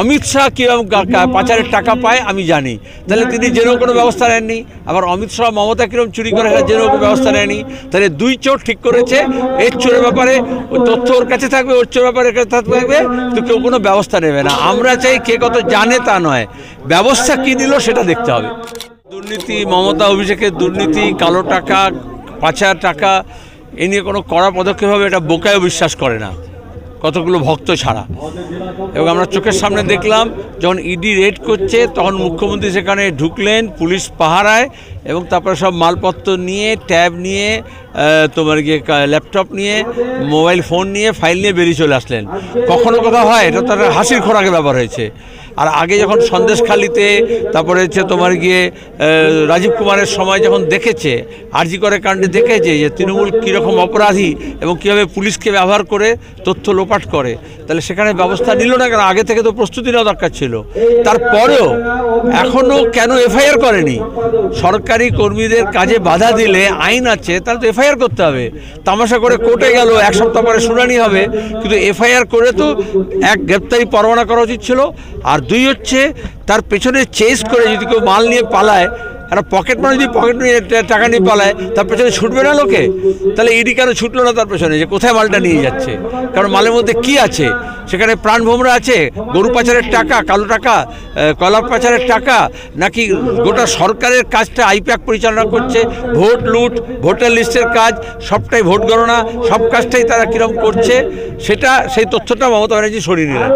অমিত শাহ কীরকম পাচারের টাকা পায় আমি জানি। তাহলে তিনি জেনেও কোনো ব্যবস্থা নেননি আবার অমিত শাহ মমতা কীরকম চুরি করে জেনেও কোনো ব্যবস্থা নেয়নি তাহলে দুই চোর ঠিক করেছে এর চোরের ব্যাপারে ওই তথ্য ওর কাছে থাকবে ওর চোর ব্যাপারে থাকবে তো কেউ কোনো ব্যবস্থা নেবে না। আমরা চাই কে কত জানে তা নয়। ব্যবস্থা কী নিল সেটা দেখতে হবে। দুর্নীতি মমতা অভিষেকের দুর্নীতি কালো টাকা পাচার টাকা এ নিয়ে কোনো কড়া পদক্ষেপ হবে এটা বোকায় বিশ্বাস করে না। কতগুলো ভক্ত ছাড়া। এবং আমরা চোখের সামনে দেখলাম, যখন ইডি রেড করছে, তখন মুখ্যমন্ত্রী সেখানে ঢুকলেন, পুলিশ পাহারায়, এবং তারপরে সব মালপত্র নিয়ে, ট্যাব নিয়ে তোমার গিয়ে ল্যাপটপ নিয়ে, মোবাইল ফোন নিয়ে, ফাইল নিয়ে বেরিয়ে চলে আসলেন। কখনো কোথাও হয়, এটা তো একটা হাসির খোরাকের ব্যাপার হয়েছে। আর আগে যখন সন্দেশখালিতে, তারপরে হচ্ছে তোমার গিয়ে রাজীব কুমারের সময় যখন দেখেছে, আরজি করে কাণ্ডে দেখেছে যে তৃণমূল কীরকম অপরাধী এবং কীভাবে পুলিশকে ব্যবহার করে তথ্য লোপাট করে, তাহলে সেখানে ব্যবস্থা নিল না কেন? আগে থেকে তো প্রস্তুতি নেওয়া দরকার ছিল। তারপরেও এখনও কেন এফআইআর করেনি? সরকারি কর্মীদের কাজে বাধা দিলে আইন আছে, তাহলে তো এফআইআর করতে হবে। তামাশা করে কোর্টে গেল, এক সপ্তাহ পরে শুনানি হবে। কিন্তু এফআইআর করে তো এক গ্রেপ্তারি পরোয়ানা করা উচিত ছিল। আর দুই হচ্ছে তার পেছনে চেস করে যদি কেউ মাল নিয়ে পালায়, একটা পকেট মানে যদি পকেট নিয়ে টাকা নিয়ে পালায়, তার পেছনে ছুটবে না লোকে? তাহলে ইডি কেন ছুটলো না তার পেছনে যে কোথায় মালটা নিয়ে যাচ্ছে? কারণ মালের মধ্যে কি আছে? সেখানে প্রাণ ভোমরা আছে, গরু পাচারের টাকা, কালো টাকা কলা পাচারের টাকা, নাকি গোটা সরকারের কাজটা আইপ্যাক পরিচালনা করছে? ভোট লুট, ভোটার লিস্টের কাজ, সবটাই ভোট গণনা, সব কাজটাই তারা কীরকম করছে? সেটা, সেই তথ্যটা মমতা ব্যানার্জি সরিয়ে নিলেন।